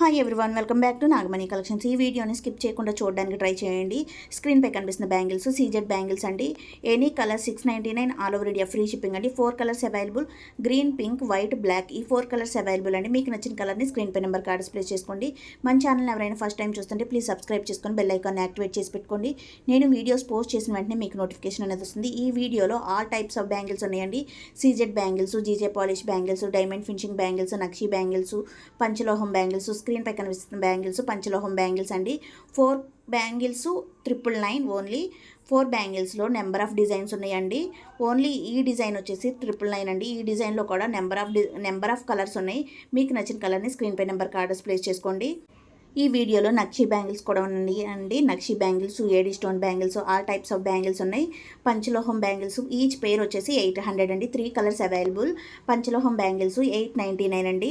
Hi everyone welcome back to Nagamani collections ఈ వీడియోని స్కిప్ చేయకుండా చూడడానికి ట్రై చేయండి. స్క్రీన్ పై కనిపిస్తున్న బ్యాంగిల్స్ సీజెడ్ బ్యాంగిల్స్ అండి. Any colour six ninety nine all over India free shipping అండి. Four colours available green pink white black ఈ ఫోర్ కలర్స్ అవైలబుల్ అండి. మీకు నచ్చిన కలర్ని స్క్రీన్ పై నెంబర్ కార్డ్ డిస్ప్లే చేసుకోండి. మన ఛానల్ ఎవరైనా ఫస్ట్ టైం చూస్తుంటే ప్లీజ్ సబ్స్క్రైబ్ చేసుకొని బెల్ ఐకాన్ యాక్టివేట్ చేసి పెట్టుకోండి. నేను వీడియోస్ పోస్ట్ చేసిన వెంటనే మీకు నోటిఫికేషన్ అనేది వస్తుంది. ఈ వీడియోలో ఆల్ టైప్స్ ఆఫ్ బ్యాంగిల్స్ ఉన్నాయండి. CZ bangles GJ polish bangles diamond finishing bangles nakshi bangles పంచలోహం bangles screen పై కనిపిస్తున్న బ్యాంగిల్స్ పంచలోహం బ్యాంగిల్స్ అండి. Four bangles triple nine only. Four బ్యాంగిల్స్లో number of designs ఉన్నాయండి. ఓన్లీ ఈ డిజైన్ వచ్చేసి ట్రిపుల్ నైన్ అండి. ఈ డిజైన్లో కూడా number of D number of colours ఉన్నాయి. మీకు నచ్చిన కలర్ని స్క్రీన్ పై నెంబర్ కార్డర్స్ ప్లేస్ చేసుకోండి. ఈ వీడియోలో నక్షి బ్యాంగిల్స్ కూడా ఉన్నాయి అండి nakshi bangles AD stone bangles all types of bangles ఉన్నాయి. పంచలోహం బ్యాంగిల్స్ ఈచ్ పేర్ వచ్చేసి ఎయిట్ హండ్రెడ్ అండి. Three colours available. పంచలోహం bangles eight ninety nine అండి.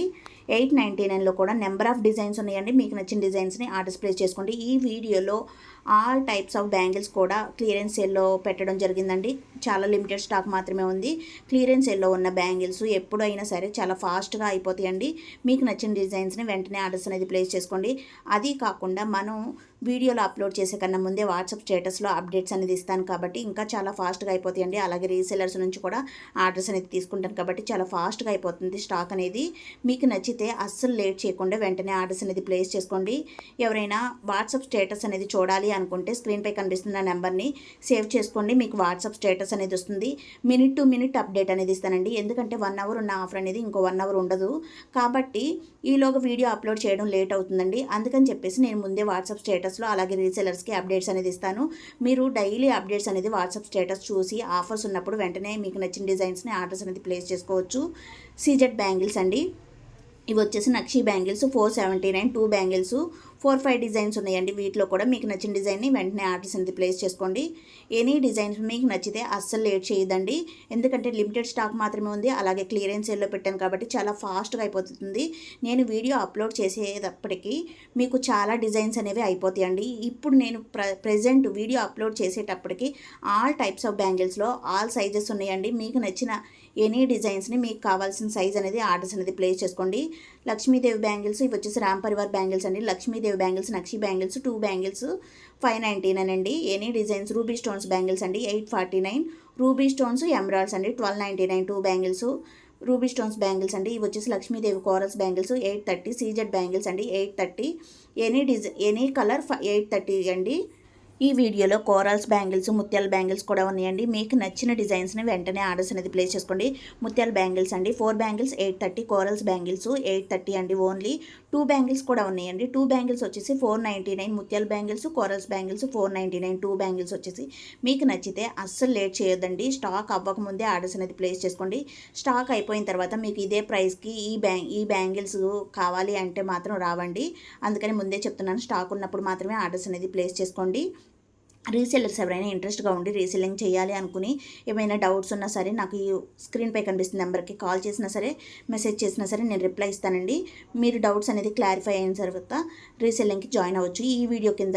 ఎయిట్ నైంటీ నైన్లో కూడా నెంబర్ ఆఫ్ డిజైన్స్ ఉన్నాయండి. మీకు నచ్చిన డిజైన్స్ని ఆర్డర్స్ ప్లేస్ చేసుకోండి. ఈ వీడియోలో ఆల్ టైప్స్ ఆఫ్ బ్యాంగిల్స్ కూడా క్లియరెన్స్ సేల్లో పెట్టడం జరిగిందండి. చాలా లిమిటెడ్ స్టాక్ మాత్రమే ఉంది. క్లియరెన్స్ సేల్లో ఉన్న బ్యాంగిల్స్ ఎప్పుడైనా సరే చాలా ఫాస్ట్గా అయిపోతాయండి. మీకు నచ్చిన డిజైన్స్ని వెంటనే ఆర్డర్స్ అనేది ప్లేస్ చేసుకోండి. అది కాకుండా మనం వీడియోలో అప్లోడ్ చేసే కన్నా ముందే వాట్సాప్ స్టేటస్లో అప్డేట్స్ అనేది ఇస్తాను కాబట్టి ఇంకా చాలా ఫాస్ట్గా అయిపోతాయండి. అలాగే రీసెలర్స్ నుంచి కూడా ఆర్డర్స్ అనేది తీసుకుంటాను కాబట్టి చాలా ఫాస్ట్గా అయిపోతుంది స్టాక్ అనేది. మీకు నచ్చితే అస్సలు లేట్ చేయకుండా వెంటనే ఆర్డర్స్ అనేది ప్లేస్ చేసుకోండి. ఎవరైనా వాట్సాప్ స్టేటస్ అనేది చూడాలి అనుకుంటే స్క్రీన్పై కనిపిస్తున్న నెంబర్ని సేవ్ చేసుకోండి. మీకు వాట్సాప్ స్టేటస్ అనేది వస్తుంది. మినిట్ టు మినిట్ అప్డేట్ అనేది ఇస్తానండి. ఎందుకంటే వన్ అవర్ ఉన్న ఆఫర్ అనేది ఇంకో వన్ అవర్ ఉండదు. కాబట్టి ఈలోగా వీడియో అప్లోడ్ చేయడం లేట్ అవుతుందండి. అందుకని చెప్పేసి నేను ముందే వాట్సాప్ స్టేటస్లో అలాగే రీసెలర్స్కి అప్డేట్స్ అనేది ఇస్తాను. మీరు డైలీ అప్డేట్స్ అనేది వాట్సాప్ స్టేటస్ చూసి ఆఫర్స్ ఉన్నప్పుడు వెంటనే మీకు నచ్చిన డిజైన్స్ని ఆర్డర్స్ అనేది ప్లేస్ చేసుకోవచ్చు. సీజెడ్ బ్యాంగిల్స్ అండి. ఇవి వచ్చేసి nakshi bangles four seventy nine two bangles. Four five designs ఉన్నాయండి. వీటిలో కూడా మీకు నచ్చిన డిజైన్ని వెంటనే ఆర్డర్స్ అనేది ప్లేస్ చేసుకోండి. ఎనీ డిజైన్స్ మీకు నచ్చితే అస్సలు లేట్ చేయదండి ఎందుకంటే లిమిటెడ్ స్టాక్ మాత్రమే ఉంది. అలాగే క్లియరెన్స్ సేల్లో పెట్టాను కాబట్టి చాలా ఫాస్ట్గా అయిపోతుంది. నేను వీడియో అప్లోడ్ చేసేటప్పటికి మీకు చాలా డిజైన్స్ అనేవి అయిపోతాయండి. ఇప్పుడు నేను ప్ర ప్రజెంట్ వీడియో అప్లోడ్ చేసేటప్పటికి ఆల్ టైప్స్ ఆఫ్ బ్యాంగిల్స్లో ఆల్ సైజెస్ ఉన్నాయండి. మీకు నచ్చిన ఎనీ డిజైన్స్ని మీకు కావాల్సిన సైజ్ అనేది ఆర్డర్స్ అనేది ప్లేస్ చేసుకోండి. లక్ష్మీదేవి బ్యాంగిల్స్ ఇవి వచ్చేసి రామ్ పరివార్ బ్యాంగిల్స్ అండి. Lakshmidevi bangles nakshi bangles two bangles five ninety nine అండి. Any designs ruby stones bangles అండి eight forty nine ruby stones emeralds అండి twelve ninety nine two bangles ruby stones bangles అండి ఇవి వచ్చేసి Lakshmidevi corals bangles eight thirty CZ bangles అండి eight thirty any design any colour eight thirty అండి. ఈ వీడియోలో corals bangles ముత్యాల bangles కూడా ఉన్నాయండి. మీకు నచ్చిన డిజైన్స్ని వెంటనే ఆర్డర్స్ అనేది ప్లేస్ చేసుకోండి. ముత్యాల బ్యాంగిల్స్ అండి. Four bangles eight thirty corals bangles eight thirty అండి ఓన్లీ టూ బ్యాంగిల్స్ కూడా ఉన్నాయండి. టూ బ్యాంగిల్స్ వచ్చేసి ఫోర్ నైంటీ నైన్ ముత్యాల bangles corals bangles four ninety nine two bangles వచ్చేసి మీకు నచ్చితే అస్సలు లేట్ చేయొద్దండి. స్టాక్ అవ్వకముందే ఆర్డర్స్ అనేది ప్లేస్ చేసుకోండి. స్టాక్ అయిపోయిన తర్వాత మీకు ఇదే ప్రైస్కి ఈ బ్యాంగ్ ఈ బ్యాంగిల్స్ కావాలి అంటే మాత్రం రావండి. అందుకని ముందే చెప్తున్నాను స్టాక్ ఉన్నప్పుడు మాత్రమే ఆర్డర్స్ అనేది ప్లేస్ చేసుకోండి. రీసెల్లర్స్ ఎవరైనా ఇంట్రెస్ట్గా ఉండి రీసెల్లింగ్ చేయాలి అనుకుని ఏమైనా డౌట్స్ ఉన్నా సరే నాకు ఈ స్క్రీన్పై కనిపిస్తున్న నెంబర్కి కాల్ చేసినా సరే మెసేజ్ చేసినా సరే నేను రిప్లై ఇస్తానండి. మీరు డౌట్స్ అనేది క్లారిఫై అయిన తర్వాత రీసెల్లింగ్కి జాయిన్ అవ్వచ్చు. ఈ వీడియో కింద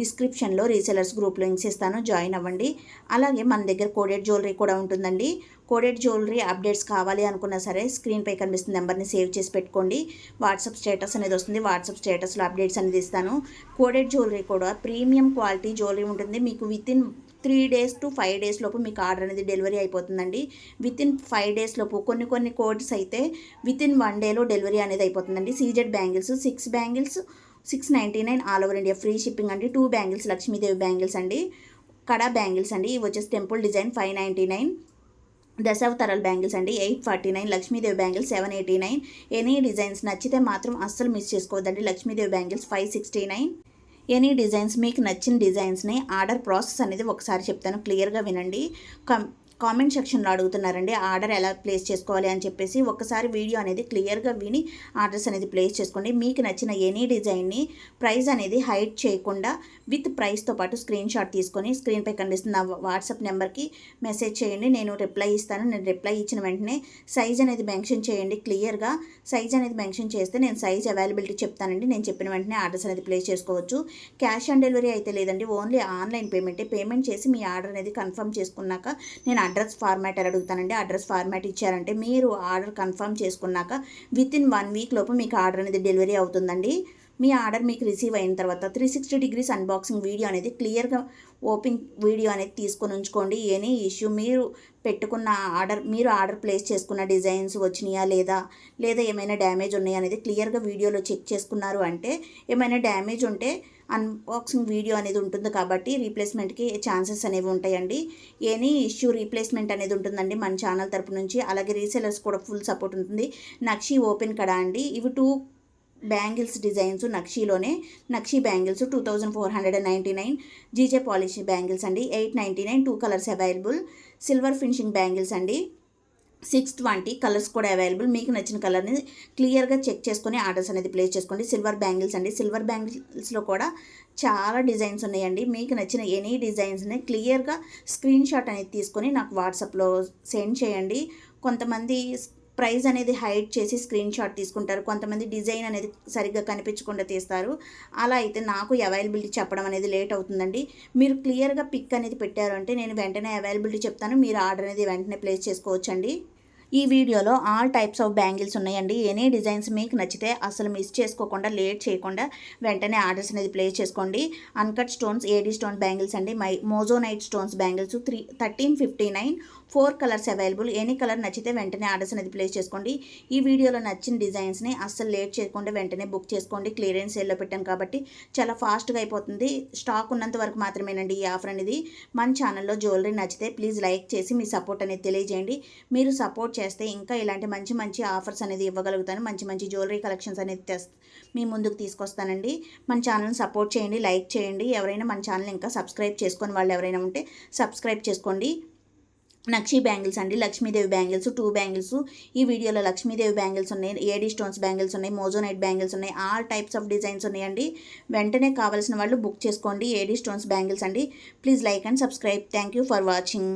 డిస్క్రిప్షన్లో రీసెలర్స్ గ్రూప్ లింక్స్ ఇస్తాను జాయిన్ అవ్వండి. అలాగే మన దగ్గర కోడెడ్ జ్యువెలరీ కూడా ఉంటుందండి. కోడెడ్ జ్యువెలరీ అప్డేట్స్ కావాలి అనుకున్నా సరే స్క్రీన్పై కనిపిస్తున్న నెంబర్ని సేవ్ చేసి పెట్టుకోండి. వాట్సాప్ స్టేటస్ అనేది వస్తుంది. వాట్సాప్ స్టేటస్లో అప్డేట్స్ అనేది ఇస్తాను. కోడెడ్ జ్యువెలరీ కూడా ప్రీమియం క్వాలిటీ జ్యువెలరీ ఉంటుంది. మీకు within three days to five days లోపు మీకు ఆర్డర్ అనేది డెలివరీ అయిపోతుందండి. విత్ ఇన్ ఫైవ్ డేస్ లోపు కొన్ని కొన్ని కోడ్స్ అయితే విత్ ఇన్ వన్ డేలో డెలివరీ అనేది అయిపోతుందండి. CZ bangles six bangles six ninety nine all over India. Free shipping అండి. టూ బ్యాంగిల్స్ లక్ష్మీదేవి బ్యాంగిల్స్ అండి. కడా బ్యాంగిల్స్ అండి. ఇవి వచ్చేసి temple design five ninety nine. దశావతారాల bangles అండి. Eight forty nine. Lakshmidevi bangles seven eighty nine. Any designs నచ్చితే మాత్రం అస్సలు miss చేసుకోవద్దండి. Lakshmidevi bangles five sixty nine. Any designs మీకు నచ్చిన డిజైన్స్ని ఆర్డర్ ప్రాసెస్ అనేది ఒకసారి చెప్తాను. క్లియర్గా వినండి. కం కామెంట్ సెక్షన్లో అడుగుతున్నారండి ఆర్డర్ ఎలా ప్లేస్ చేసుకోవాలి అని చెప్పేసి ఒకసారి వీడియో అనేది క్లియర్గా విని ఆర్డర్స్ అనేది ప్లేస్ చేసుకోండి. మీకు నచ్చిన ఎనీ డిజైన్ని ప్రైస్ అనేది హైడ్ చేయకుండా విత్ ప్రైస్తో పాటు స్క్రీన్ షాట్ తీసుకొని స్క్రీన్పై కనిపిస్తున్న వాట్సాప్ నెంబర్కి మెసేజ్ చేయండి. నేను రిప్లై ఇస్తాను. నేను రిప్లై ఇచ్చిన వెంటనే సైజ్ అనేది మెన్షన్ చేయండి క్లియర్గా. సైజ్ అనేది మెన్షన్ చేస్తే నేను సైజ్ అవైలబిలిటీ చెప్తానండి. నేను చెప్పిన వెంటనే ఆర్డర్స్ అనేది ప్లేస్ చేసుకోవచ్చు. క్యాష్ ఆన్ డెలివరీ అయితే లేదండి. Only online పేమెంటే. పేమెంట్ చేసి మీ ఆర్డర్ అనేది కన్ఫర్మ్ చేసుకున్నాక నేను అడ్రస్ ఫార్మాట్ అడుగుతానండి? అడ్రస్ ఫార్మాట్ ఇచ్చారంటే మీరు ఆర్డర్ కన్ఫర్మ్ చేసుకున్నాక విత్ ఇన్ వన్ వీక్ లోపు మీకు ఆర్డర్ అనేది డెలివరీ అవుతుందండి. మీ ఆర్డర్ మీకు రిసీవ్ అయిన తర్వాత three sixty degrees unboxing video అనేది క్లియర్గా ఓపెన్ వీడియో అనేది తీసుకొని ఉంచుకోండి. ఎనీ ఇష్యూ మీరు పెట్టుకున్న ఆర్డర్ మీరు ఆర్డర్ ప్లేస్ చేసుకున్న డిజైన్స్ వచ్చినాయా లేదా లేదా ఏమైనా డ్యామేజ్ ఉన్నాయా అనేది క్లియర్గా వీడియోలో చెక్ చేసుకున్నారు అంటే ఏమైనా డ్యామేజ్ ఉంటే అన్బాక్సింగ్ వీడియో అనేది ఉంటుంది కాబట్టి రీప్లేస్మెంట్కి ఛాన్సెస్ అనేవి ఉంటాయండి. ఎనీ ఇష్యూ రీప్లేస్మెంట్ అనేది ఉంటుందండి మన ఛానల్ తరపు నుంచి. అలాగే రీసెలర్స్ కూడా ఫుల్ సపోర్ట్ ఉంటుంది. నక్షి ఓపెన్ కడా అండి. ఇవి two bangles designs నక్షీలోనే nakshi bangles two thousand four hundred and ninety nine GJ polish bangles అండి eight ninety nine two colours available silver finishing bangles అండి సిక్స్ ట్వంటీ కలర్స్ కూడా available మీకు నచ్చిన కలర్ని క్లియర్గా చెక్ చేసుకొని ఆర్డర్స్ అనేది ప్లేస్ చేసుకోండి. సిల్వర్ బ్యాంగిల్స్ అండి సిల్వర్ బ్యాంగిల్స్లో కూడా చాలా డిజైన్స్ ఉన్నాయండి మీకు నచ్చిన ఎనీ డిజైన్స్ని క్లియర్గా స్క్రీన్ షాట్ అనేది తీసుకొని నాకు వాట్సాప్లో సెండ్ చేయండి. కొంతమంది ప్రైస్ అనేది హైడ్ చేసి స్క్రీన్ షాట్ తీసుకుంటారు. కొంతమంది డిజైన్ అనేది సరిగ్గా కనిపించకుండా తీస్తారు. అలా అయితే నాకు అవైలబిలిటీ చెప్పడం అనేది లేట్ అవుతుందండి. మీరు క్లియర్గా పిక్ అనేది పెట్టారు అంటే నేను వెంటనే అవైలబిలిటీ చెప్తాను. మీరు ఆర్డర్ అనేది వెంటనే ప్లేస్ చేసుకోవచ్చండి. ఈ వీడియోలో ఆల్ టైప్స్ ఆఫ్ బ్యాంగిల్స్ ఉన్నాయండి. ఎనీ డిజైన్స్ మీకు నచ్చితే అసలు మిస్ చేసుకోకుండా లేట్ చేయకుండా వెంటనే ఆర్డర్స్ అనేది ప్లేస్ చేసుకోండి. Uncut stones AD stone bangles అండి. My moissanite stones bangles three thirteen fifty nine four colours available any colour నచ్చితే వెంటనే ఆర్డర్స్ అనేది ప్లేస్ చేసుకోండి. ఈ వీడియోలో నచ్చిన డిజైన్స్ని అస్సలు లేట్ చేయకుండా వెంటనే బుక్ చేసుకోండి. క్లియరెన్స్ సేల్లో పెట్టాం కాబట్టి చాలా ఫాస్ట్గా అయిపోతుంది. స్టాక్ ఉన్నంత వరకు మాత్రమేనండి ఈ ఆఫర్ అనేది. మన ఛానల్లో జ్యువెలరీ నచ్చితే ప్లీజ్ లైక్ చేసి మీ సపోర్ట్ అనేది తెలియజేయండి. మీరు సపోర్ట్ చేస్తే ఇంకా ఇలాంటి మంచి మంచి ఆఫర్స్ అనేది ఇవ్వగలుగుతాను. మంచి మంచి జ్యువెలరీ కలెక్షన్స్ అనేది తెస్ మీ ముందుకు తీసుకొస్తానండి. మన ఛానల్ని సపోర్ట్ చేయండి లైక్ చేయండి. ఎవరైనా మన ఛానల్ ఇంకా సబ్స్క్రైబ్ చేసుకొని వాళ్ళు ఎవరైనా ఉంటే సబ్స్క్రైబ్ చేసుకోండి. నక్షి బ్యాంగిల్స్ అండి. Lakshmidevi bangles two bangles. ఈ వీడియోలో లక్ష్మీదేవి బ్యాంగిల్స్ ఉన్నాయి ఏడీ స్టోన్స్ బ్యాంగిల్స్ ఉన్నాయి మోజోనైట్ బ్యాంగిల్స్ ఉన్నాయి ఆల్ టైప్స్ ఆఫ్ డిజైన్స్ ఉన్నాయండి. వెంటనే కావాల్సిన వాళ్ళు బుక్ చేసుకోండి. ఏడీ స్టోన్స్ బ్యాంగిల్స్ అండి. Please like and subscribe thank you for watching